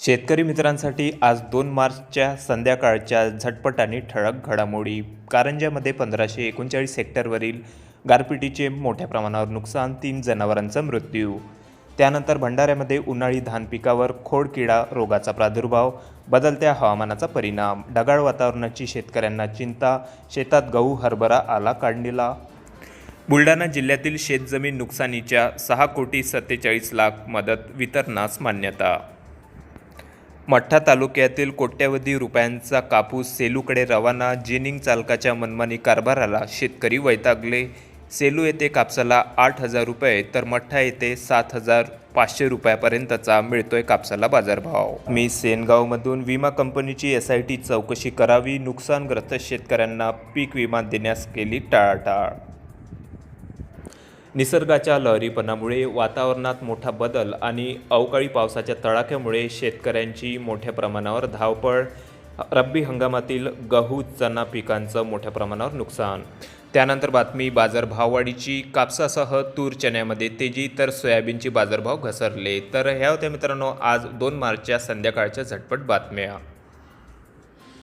शेतकरी मित्रांसाठी आज दोन मार्चच्या संध्याकाळच्या झटपट आणि ठळक घडामोडी. कारंजामध्ये पंधराशे एकोणचाळीस हेक्टरवरील गारपिटीचे मोठ्या प्रमाणावर नुकसान तीन जनावरांचा मृत्यू. त्यानंतर भंडाऱ्यामध्ये उन्हाळी धान पिकावर खोडकिडा रोगाचा प्रादुर्भाव बदलत्या हवामानाचा परिणाम ढगाळ वातावरणाची शेतकऱ्यांना चिंता शेतात गहू हरभरा आला काढणीला बुलढाणा जिल्ह्यातील शेतजमीन नुकसानीच्या सहा कोटी सत्तेचाळीस लाख मदत वितरणास मान्यता मठ्ठा तालुक्यातील कोट्यवधी रुपयांचा कापूस सेलूकडे रवाना जिनिंग चालकाच्या मनमानी कारभाराला शेतकरी वैतागले. सेलू येथे कापसाला आठ हजार रुपये तर मठ्ठा येथे सात हजार पाचशे रुपयापर्यंतचा मिळतोय कापसाला बाजारभाव. मी सेनगावमधून विमा कंपनीची एस आय टी चौकशी करावी नुकसानग्रस्त शेतकऱ्यांना पीक विमा देण्यास केली टाळाटाळ. निसर्गाच्या लहरीपणामुळे वातावरणात मोठा बदल आणि अवकाळी पावसाच्या तडाख्यामुळे शेतकऱ्यांची मोठ्या प्रमाणावर धावपळ. रब्बी हंगामातील गहू चना पिकांचं मोठ्या प्रमाणावर नुकसान. त्यानंतर बातमी बाजारभाववाढीची कापसासह तूर चण्यामध्ये तेजी तर सोयाबीनचे बाजारभाव घसरले. तर ह्या होत्या मित्रांनो आज दोन मार्चच्या संध्याकाळच्या झटपट बातम्या.